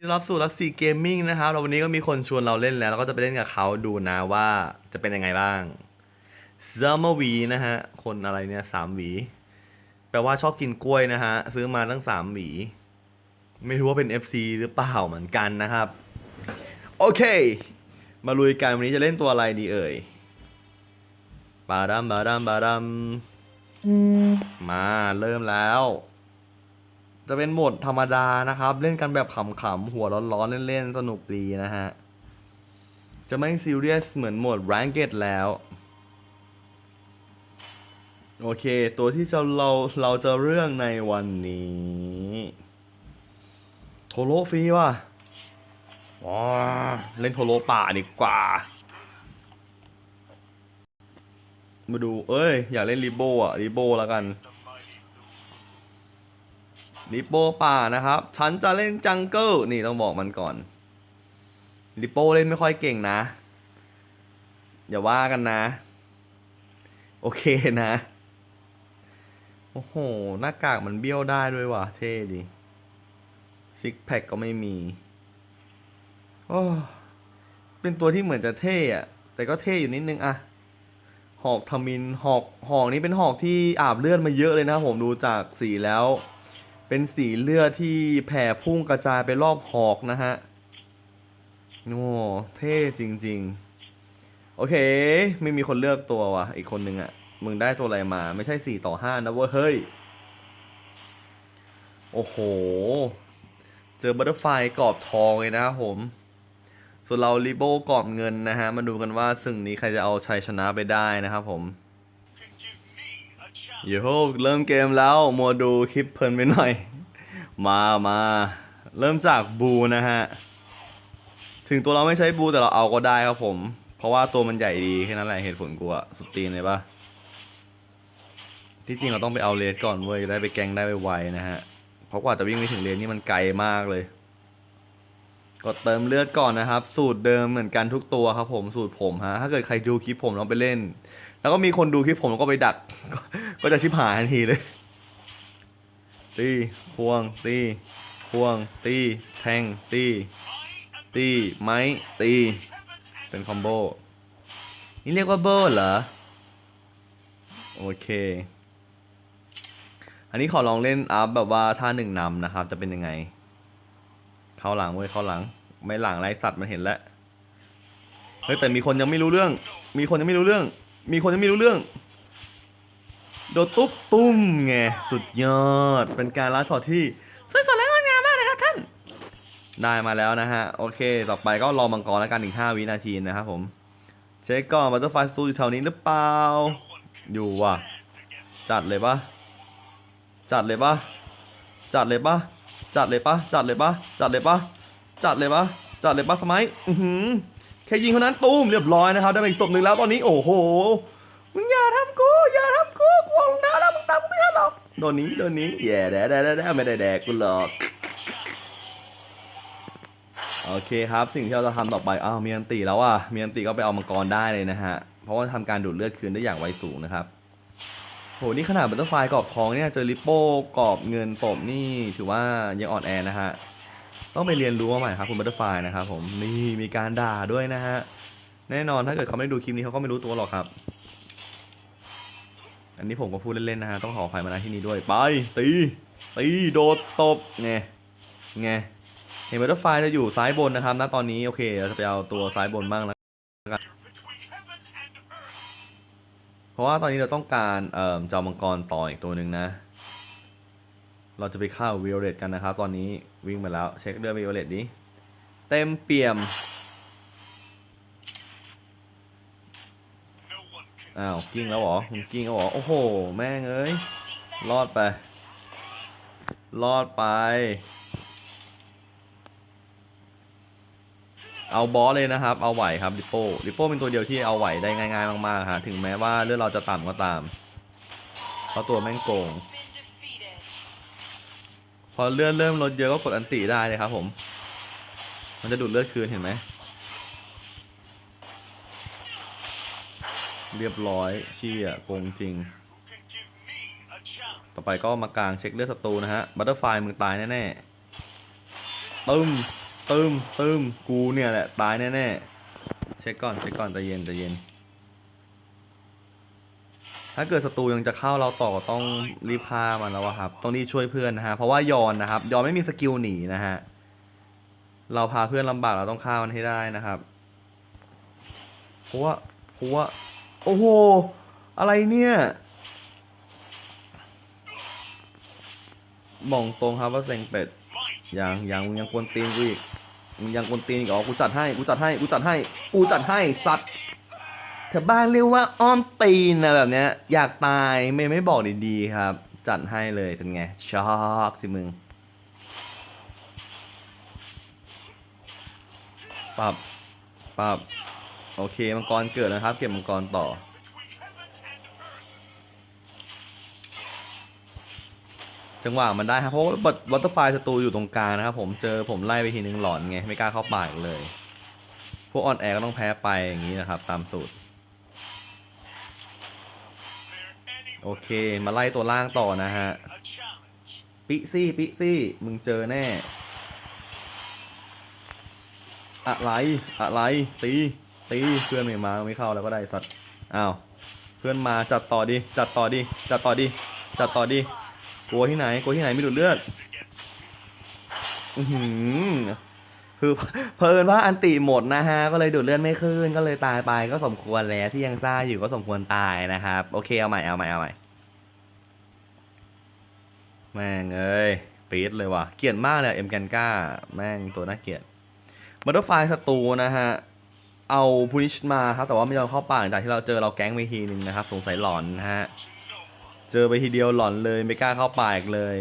รับสู่รักซี่เกมมิ่งนะครับเราวันนี้ก็มีคนชวนเราเล่นแล้วเราก็จะไปเล่นกับเขาดูนะว่าจะเป็นยังไงบ้างซัมเมอร์วีนะฮะ คนอะไรเนี่ยสามหวี แปลว่าชอบกินกล้วยนะฮะ ซื้อมาตั้งสามหวี ไม่รู้ว่าเป็น FC หรือเปล่าเหมือนกันนะครับ โอเค มาลุยกันวันนี้จะเล่นตัวอะไรดีเอ่ยบาดัมบาดัมบาดัมมาเริ่มแล้ว จะเป็นโหมดธรรมดานะครับ เล่นกันแบบขำๆหัวร้อนๆเล่นๆสนุกดีนะฮะ จะไม่ซีเรียสเหมือนโหมด Ranked แล้ว โอเค ตัวที่จะเราเราจะเรื่องในวันนี้โทโรฟรีว่ะว้าเล่นโทโรป่าดีกว่า มาดู เอ้ย อยากเล่นริโบอะริโบแล้วกัน ลิโปป่านะครับ ฉันจะเล่นจังเกิลนี่ต้องบอกมันก่อนลิโปเล่นไม่ค่อยเก่งนะ อย่าว่ากันนะ โอเคนะ โอ้โห หน้ากากมันเบี้ยวได้ด้วยว่ะ เท่ดีซิกแพคก็ไม่มี โอ้เป็นตัวที่เหมือนจะเท่อะแต่ก็เท่อยู่นิดนึงอะหอกทมินหอกหอกนี้เป็นหอกที่อาบเลือดมาเยอะเลยนะผมดูจากสีแล้ว เป็นสีเลือดที่แผ่พุ่งกระจายไปรอบหอกนะฮะโอ้เท่จริง ๆ โอเค ไม่มีคนเลือกตัวว่ะ อีกคนนึงอะ่ะ มึงได้ตัวอะไรมา ไม่ใช่สี่ต่อห้านะเว้ย เฮ้ย โอ้โห เจอบัตเตอร์ไฟกรอบทองเลยนะครับผม ส่วนเราลิโบกรอบเงินนะฮะ มาดูกันว่าซึ่งนี้ใครจะเอาชัยชนะไปได้นะครับผม โยโฮเริ่มเกมแล้วมัวดูคลิปเพลินไปหน่อย มามาเริ่มจากบูนะฮะ ถึงตัวเราไม่ใช้บูแต่เราเอาก็ได้ครับผม เพราะว่าตัวมันใหญ่ดีแค่นั้นแหละเหตุผลกูอะสุดตีนเลยปะที่จริงเราต้องไปเอาเลสก่อนเว้ยได้ไปแกงได้ไปไวนะฮะ เพราะกว่าจะวิ่งไปถึงเลนนี่มันไกลมากเลยกดเติมเลือดก่อนนะครับ สูตรเดิมเหมือนกันทุกตัวครับผมสูตรผมฮะถ้าเกิดใครดูคลิปผมลองไปเล่น แล้วก็มีคนดูคลิปผมแล้วก็ไปดัก ก็จะชิบหายทันทีเลย ตีควง ตีควง ตี แทง ตี ตี ไม้ ตี เป็นคอมโบ นี่เรียกว่าเบอร์เหรอ โอเค อันนี้ขอลองเล่นอัพแบบว่าท่าหนึ่งนำนะครับ จะเป็นยังไง เข้าหลังเว้ยเข้าหลัง ไม่หลังไรสัตว์มันเห็นแล้ว เฮ้ยแต่มีคนยังไม่รู้เรื่อง มีคนยังไม่รู้เรื่อง มีคนยังไม่รู้เรื่อง โดตุ๊บตุ้มไงสุดยอด เป็นการล้าช็อตที่สวยสดและงดงามมากเลยครับท่าน ได้มาแล้วนะฮะ โอเค ต่อไปก็รอมังกรแล้วกันอีก5วินาทีนะครับผม เช็คก่อนบัตเตอร์ไฟสตูอยู่แถวนี้หรือเปล่า อยู่ว่ะ จัดเลยปะจัดเลยปะจัดเลยปะจัดเลยปะจัดเลยปะจัดเลยปะจัดเลยปะจัดเลยปะสมัย อือหือ แค่ยิงเท่านั้นตูมเรียบร้อยนะครับได้ไปอีกศพหนึ่งแล้วตอนนี้โอ้โหมึงอย่าทำกูอย่าทำกูกวงน้าแล้วมึงตามกูไม่ทันหรอกโดนนี้โดนนี้แย่แดดแดดแดดไม่ได้แดกกูหรอกโอเคครับสิ่งที่เราจะทำต่อไปอ้าวมีอันตีแล้วอะมีอันตีก็ไปเอามังกรได้เลยนะฮะเพราะว่าทำการดูดเลือดคืนได้อย่างไวสูงนะครับโหนี่ขนาดบัตเตอร์ไฟกรอบทองเนี่ยเจอริปโป้กรอบเงินตบนี่ถือว่ายังอ่อนแอนะฮะ ต้องไปเรียนรู้มาใหม่ครับคุณบัตเตอร์ไฟนะครับผมนี่มีการด่าด้วยนะฮะแน่นอนถ้าเกิดเขาไม่ได้ดูคลิปนี้เขาก็ไม่รู้ตัวหรอกครับ อันนี้ผมก็พูดเล่นๆนะฮะต้องขออภัยมาณที่นี้ด้วยไปตีตีโดดตบไงไงเห็นบัตเตอร์ไฟจะอยู่ซ้ายบนนะครับณตอนนี้โอเคเราจะไปเอาตัวซ้ายบนบ้างแล้วเพราะว่าตอนนี้เราต้องการเอ่อเจ้ามังกรต่ออีกตัวหนึ่งนะ เราจะไปฆ่าวิโอเลตกันนะครับ ตอนนี้วิ่งมาแล้ว เช็คเรือวิโอเลตดิเต็มเปี่ยมอ้าวกิ้งแล้วเหรอมึงกิ้งแล้วเหรอโอ้โห แม่งเอ้ยรอดไป รอดไป เอาบอสเลยนะครับ เอาไหวครับดิโป้ดิโป้เป็นตัวเดียวที่เอาไหวได้ง่ายๆมากๆฮะถึงแม้ว่าเลือดเราจะต่ำก็ตามเพราะตัวแม่งโกง อเลือดเริ่มลดเยอะก็กดอันติได้เลยครับผม มันจะดูดเลือดคืนเห็นไหม เรียบร้อยเชี่ยโกงจริง ต่อไปก็มากลางเช็คเลือดศัตรูนะฮะ บัตเตอร์ไฟมึงตายแน่ๆตึ้มตึมตึมกูเนี่ยแหละ ตายแน่ๆ เช็คก่อน เช็คก่อนใจเย็นใจเย็น ถ้าเกิดศัตรูยังจะเข้าเราต่อก็ต้องรีบฆ่ามันแล้วอะครับ ต้องรีบช่วยเพื่อนนะฮะ เพราะว่ายอนนะครับ ยอนไม่มีสกิลหนีนะฮะ เราพาเพื่อนลำบากเราต้องฆ่ามันให้ได้นะครับเพราะว่าเพราะว่าโอ้โห อะไรเนี่ยบอกตรงครับว่าเซ็งเป็ดยังยังมึงยังกวนตีนกูอีกมึงยังกวนตีนอีกอ๋อกูจัดให้ กูจัดให้ กูจัดให้ กูจัดให้สัตว์ แถวบ้านเรียกว่าอ้อมตีนนะแบบเนี้ย อยากตายไม่ไม่บอกดีๆครับ จัดให้เลยเป็นไงช็อกสิมึงปรับปรับโอเคมังกรเกิดนะครับ เก็บมังกรต่อ จังหวะมันได้ครับเพราะว่าวัตเตอร์ไฟศัตรูอยู่ตรงกลางนะครับ ผมเจอผมไล่ไปทีนึงหลอนไง ไม่กล้าเข้าป่ากเลย พวกออนแอร์ก็ต้องแพ้ไปอย่างนี้นะครับ ตามสูตร โอเค มาไล่ตัวล่างต่อนะฮะ ปิซี่ ปิซี่ มึงเจอแน่ อะไร อะไร ตี ตี เพื่อนไม่มาไม่เข้าแล้วก็ได้สัตว์ อ้าว เพื่อนมาจัดต่อดิ จัดต่อดิ จัดต่อดิ จัดต่อดิ กลัวที่ไหน กลัวที่ไหนไม่ดูดเลือด อือหือ คือเพลินว่าอันติหมดนะฮะ ก็เลยดูดเลือดไม่ขึ้น ก็เลยตายไปก็สมควรแล้วที่ยังซ่าอยู่ก็สมควรตายนะครับ โอเคเอาใหม่เอาใหม่เอาใหม่แม่งเอ้ยปี๊ดเลยว่ะ เกลียดมากเลยเอ็มแกนก้า แม่งตัวน่าเกลียดบัตเตอร์ไฟศัตรูนะฮะ เอาพูนิชมาครับ แต่ว่าไม่ยอมเข้าป่าหลังจากที่เราเจอเราแก๊งไปทีนึงนะครับ สงสัยหลอนนะฮะ เจอไปทีเดียวหลอนเลยไม่กล้าเข้าป่าอีกเลย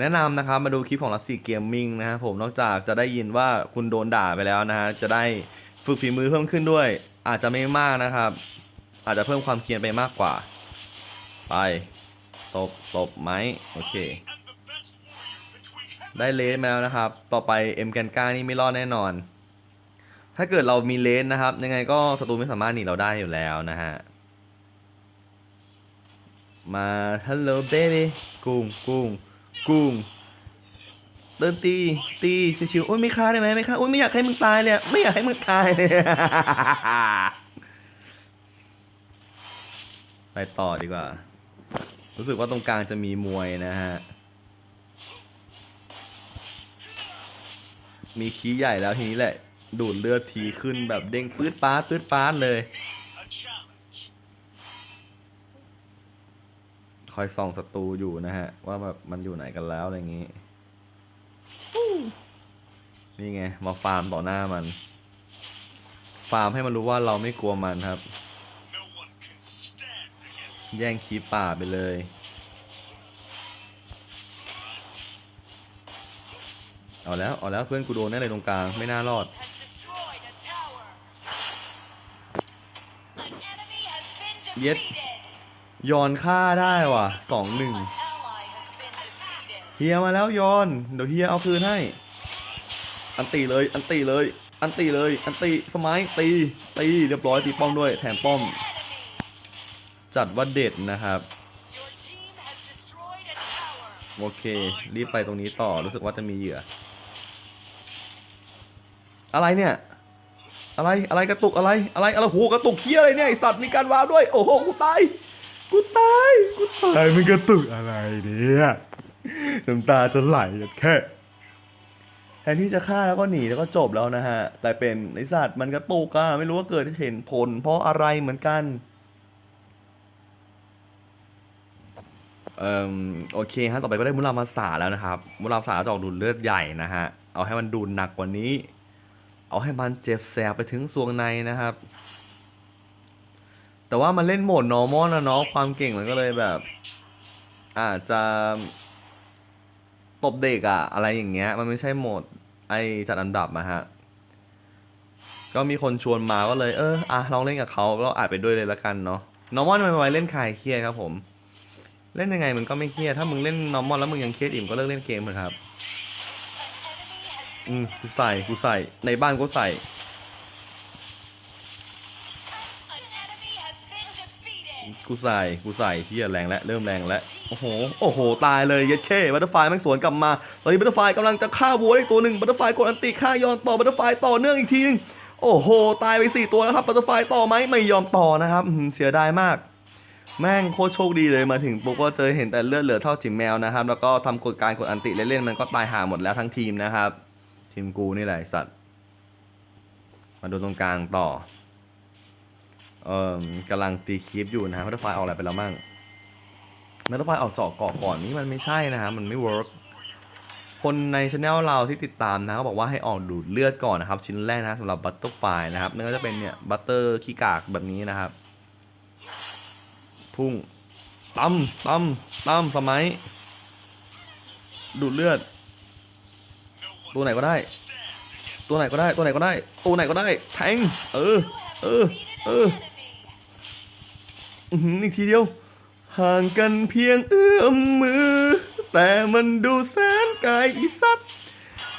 แนะนำนะครับมาดูคลิปของลัสซี่เกมมิ่งนะครับผมนอกจากจะได้ยินว่าคุณโดนด่าไปแล้วนะฮะจะได้ฝึกฝีมือเพิ่มขึ้นด้วย อาจจะไม่มากนะครับ อาจจะเพิ่มความเคียนไปมากกว่า ไปตบตบไหมโอเค ได้เลสมาแล้วนะครับ ต่อไปเอ็มแกนก้านี่ไม่รอดแน่นอน ถ้าเกิดเรามีเลสนะครับ ยังไงก็ศัตรูไม่สามารถหนีเราได้อยู่แล้วนะฮะมา hello baby กุ้งกุ้ง กุ้งเดินตีตีชิวๆโอ้ยไม่ฆ่าได้ไหมไม่ฆ่าโอ้ยไม่อยากให้มึงตายเลยไม่อยากให้มึงตายเลยไปต่อดีกว่า รู้สึกว่าตรงกลางจะมีมวยนะฮะ มีขี้ใหญ่แล้วทีนี้แหละ ดูดเลือดทีขึ้นแบบเด้งปื๊ดป๊าดปื๊ดป๊าดเลย ค อยส่องศัตรูอยู่นะฮะ ว่าแบบมันอยู่ไหนกันแล้วอะไรอย่างงี้ นี่ไง มาฟาร์มต่อหน้ามัน ฟาร์มให้มันรู้ว่าเราไม่กลัวมันครับ แย่งคีปป่าไปเลย เอาแล้ว เอาแล้วเพื่อนกูโดนแน่เลยตรงกลาง ไม่น่ารอด has destroyed a ยอนฆ่าได้ว่ะสองหนึ่งเฮียมาแล้วยอน เดี๋ยวเฮียเอาคืนให้ อันตีเลย อันตีเลย อันตีเลย อันตีสมัยตี ตีเรียบร้อยตีป้อมด้วย แถมป้อม จัดว่าเด็ดนะครับ โอเค รีบไปตรงนี้ต่อ รู้สึกว่าจะมีเหยื่อ อะไรเนี่ย อะไร อะไรกระตุกอะไร อะไร อะไรโหกระตุกเคี้ยอะไรเนี่ยไอสัตว์มีการวาวด้วย โอ้โห กูตาย กูตายกูตายมันกระตุกอะไรเนี่ยน้ำตาจะไหลแค่แทนที่จะฆ่าแล้วก็หนีแล้วก็จบแล้วนะฮะ แต่เป็นไอสัตว์มันกระตุกอะไม่รู้ว่าเกิดเห็นผล เพราะอะไรเหมือนกันเอ่อโอเคฮะต่อไปก็ได้มุรามาสาแล้วนะครับ มุรามาสาจะออกดูดเลือดใหญ่นะฮะ เอาให้มันดูดหนักกว่านี้ เอาให้มันเจ็บแสบไปถึงสวงในนะครับ แต่ว่ามันเล่นโหมด normal นะเนาะความเก่งมันก็เลยแบบ อาจจะตบเด็กอะอะไรอย่างเงี้ย มันไม่ใช่โหมด ไอจัดอันดับอะฮะ ก็มีคนชวนมาก็เลย เอออะลองเล่นกับเขาก็อาจไปด้วยเลยละกันเนาะ normal มันไว้เล่นคลายเครียดครับผม เล่นยังไงมันก็ไม่เครียดถ้ามึงเล่น normal แล้วมึงยังเครียดอิ่มก็เลิกเล่นเกมเถอะครับ อืมกูใส่กูใส่ในบ้านกูใส่ กูใส่กูใส่ที่แรงแล้วเริ่มแรงแล้วโอ้โหโอ้โหตายเลยเย็ดเข้บัตเตอร์ไฟแม่งสวนกลับมา ตอนนี้บัตเตอร์ไฟกำลังจะฆ่าวัวอีกตัวหนึ่งบัตเตอร์ไฟกดอันติฆ่ายอนต่อบัตเตอร์ไฟต่อเนื่องอีกทีนึงโอ้โห ตายไปสี่ตัวแล้วครับบัตเตอร์ไฟต่อไหมไม่ยอมต่อนะครับเสียดายมาก แม่งโคตรโชคดีเลยมาถึงปุ๊บก็เจอเห็นแต่เลือดเหลือเท่าจิ๋มแมวนะครับ แล้วก็ทำกฎการกดอันติเล่นๆมันก็ตายหาหมดแล้วทั้งทีมนะครับ ทีมกูนี่แหละสัตว์ มาดูตรงกลางต่อ เอ่อกำลังตีคีปอยู่นะฮะมัตเตอร์ไฟออกอะไรไปแล้วมั่งมัตเตอร์ไฟออกเจาะเกาะก่อนนี่มันไม่ใช่นะฮะมันไม่เวิร์กคนในช anel เราที่ติดตามนะเขาบอกว่าให้ออกดูดเลือดก่อนนะครับ ชิ้นแรกนะสำหรับบัตเตอร์ไฟนะครับนั่นก็จะเป็นเนี่ยบัตเตอร์ขี้กากแบบนี้นะครับ พุ่งตั้มตั้มตั้มสมัย ดูดเลือด ตัวไหนก็ได้ ตัวไหนก็ได้ ตัวไหนก็ได้ ตัวไหนก็ได้ แทง เออ เออ เอออื้มอีกทีเดียว ห่างกันเพียงเอื้อมมือ แต่มันดูแสนไกลอีสัตว์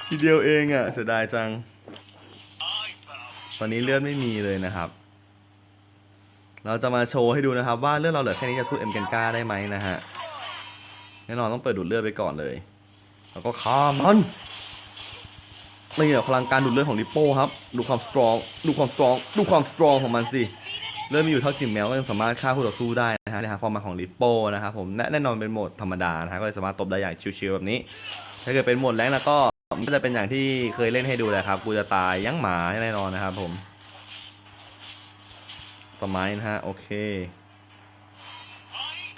ทีเดียวเองอะ่ะเสียดายจัง ตอนนี้เลือดไม่มีเลยนะครับ เราจะมาโชว์ให้ดูนะครับ ว่าเลือดเราเหลือแค่นี้จะสู้เอ็มเกนก้าได้ไหมนะฮะแน่นอนต้องเปิดดูดเลือดไปก่อนเลย แล้วก็ฆ่ามัน นี่แหละพลังการดูดเลือดของลิปโป้ครับ ดูความสตรอง ดูความสตรอง ดูความสตรองของมันสิเริ่มมีอยู่เท่าจิมแมวก็ยังสามารถฆ่าคู่ต่อสู้ได้นะฮะในฮะความหมายของลิปโป้นะครับผมและแน่นอนเป็นโหมดธรรมดานะฮะก็เลยสามารถตบได้อย่างชิวๆแบบนี้ ถ้าเกิดเป็นโหมดแรงแล้วก็มันก็จะเป็นอย่างที่เคยเล่นให้ดูแหละครับ กูจะตายยั้งหมาแน่นอนนะครับผมสมัยนะฮะโอเค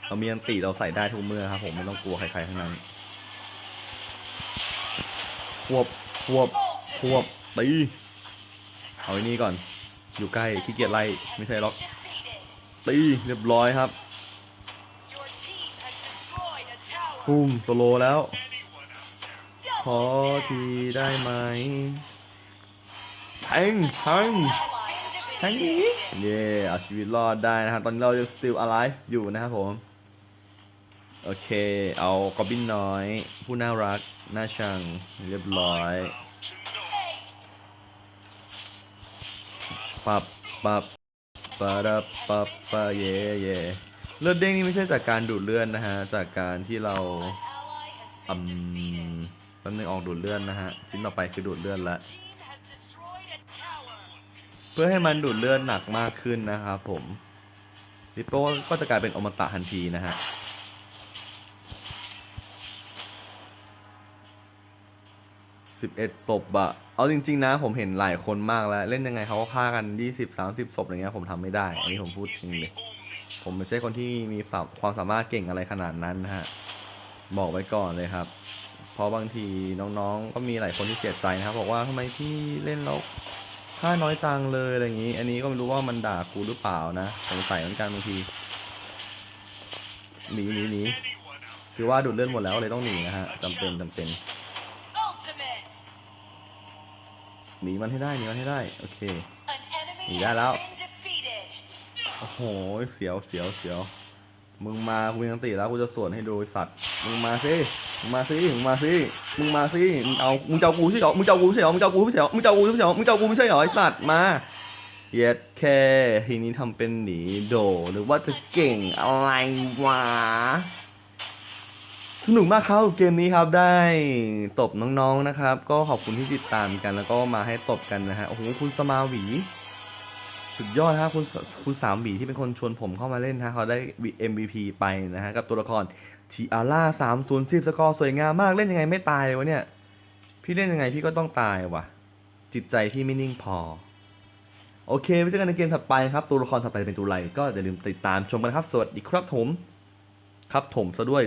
เรามีอันติเราใส่ได้ทุกเมื่อครับผมไม่ต้องกลัวใครๆทั้งนั้นควบควบ ควบตีเอาไอ้นี่ก่อน อยู่ใกล้ขี้เกียจไล่ไม่ใช่หรอกตีเรียบร้อยครับ Your team has destroyed a tower. ฟุ่มโซโลแล้ว ขอทีได้ไหมแทงแทงแทงนี้เย่เอาชีวิตรอดได้นะครับ ตอนนี้เรายัง still alive อยู่นะครับผม โอเค เอากอบบินน้อย ผู้น่ารัก น่าชัง เรียบร้อย ปับปับปะดับปับปะเย่เย่เลือดเด้งนี่ไม่ใช่จากการดูดเลือดนะฮะ จากการที่เราอืมแป๊บนึงออกดูดเลือดนะฮะ ชิ้นต่อไปคือดูดเลือดละ เพื่อให้มันดูดเลือดหนักมากขึ้นนะครับผมลิปโป้ก็จะกลายเป็นอมตะทันทีนะฮะ สิบเอ็ดศพอะเอาจริง ๆ นะ ผมเห็นหลายคนมากแล้ว เล่นยังไงเขาก็ฆ่ากันยี่สิบสามสิบศพอะไรเงี้ยผมทำไม่ได้ อันนี้ผมพูดจริงเลย ผมไม่ใช่คนที่มีความสามารถเก่งอะไรขนาดนั้นนะฮะ บอกไว้ก่อนเลยครับ เพราะบางทีน้องๆ ก็มีหลายคนที่เสียใจนะครับ บอกว่าทำไมพี่เล่นแล้วค่าน้อยจังเลยอะไรอย่างนี้ อันนี้ก็ไม่รู้ว่ามันด่ากูหรือเปล่านะสงสัยเหมือนกันบางทีหนีหนีหนีคือว่าดูดเลือดหมดแล้วเลยต้องหนีนะฮะจำเป็นจำเป็น หนีมันให้ได้หนีมันให้ได้ โอเค An enemy Thì has ra đâu? been defeated. โอ้โห เสียวเสียวเสียว มึงมากูมีอันติแล้วกูจะสวนให้ดูไอ้สัตว์ มึงมาสิ มึงมาสิ มึงมาสิ มึงมาสิ มึงเอา มึงจะเอากูใช่เหรอ มึงจะเอากูไม่ใช่เหรอมึงจะเอากูไม่ใช่เหรอมึงจะเอากูไม่ใช่เหรอมึงจะเอากูไม่ใช่เหรอไอ้สัตว์มาเย็ดแค่ทีนี้ทำเป็นหนีโดหรือว่าจะเก่งอะไรวะ สนุกมากครับเกมนี้ครับได้ตบน้องๆนะครับ ก็ขอบคุณที่ติดตามกันแล้วก็มาให้ตบกันนะฮะโอ้โหคุณสมาวีสุดยอดครับคุณคุณสามหวีที่เป็นคนชวนผมเข้ามาเล่นนะฮะเขาได้ MVP ไปนะฮะกับตัวละครทีอาร่าสามศูนย์สิบสกอร์สวยงามมากเล่นยังไงไม่ตายเลยวะเนี่ย พี่เล่นยังไงพี่ก็ต้องตายวะจิตใจพี่ไม่นิ่งพอ โอเคไว้เจอกันในเกมถัดไปครับ ตัวละครถัดไปเป็นตัวอะไรก็อย่าลืมติดตามชมกันครับ สวัสดีครับผม ครับผมซะด้วย